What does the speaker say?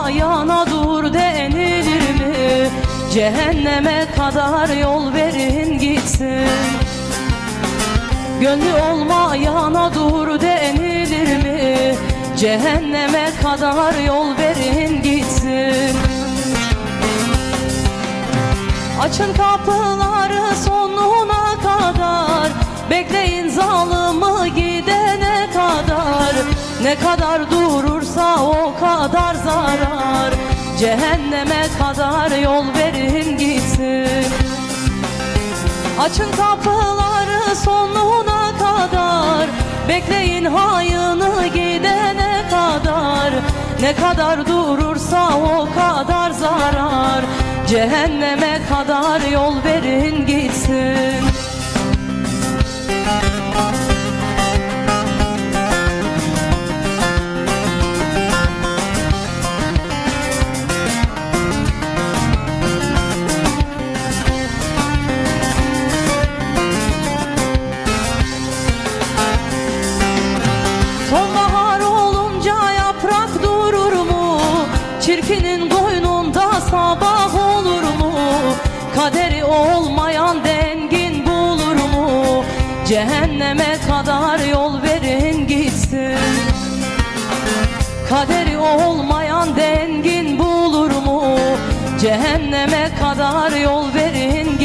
ayağına dur denilir mi? Cehenneme kadar yol verin gitsin Gönlü olma olmayana dur denilir mi? Cehenneme kadar yol verin gitsin Açın kapıları sonuna kadar Bekle Ne kadar durursa o kadar zarar. Cehenneme kadar yol verin gitsin. Açın kapıları sonuna kadar. Bekleyin hayını gidene kadar. Ne kadar durursa o kadar zarar. Cehenneme kadar yol verin gitsin Sonbahar olunca yaprak durur mu? Çirkinin koynunda sabah olur mu? Kaderi olmayan dengin bulur mu? Cehenneme kadar yol verin gitsin Kaderi olmayan dengin bulur mu? Cehenneme kadar yol verin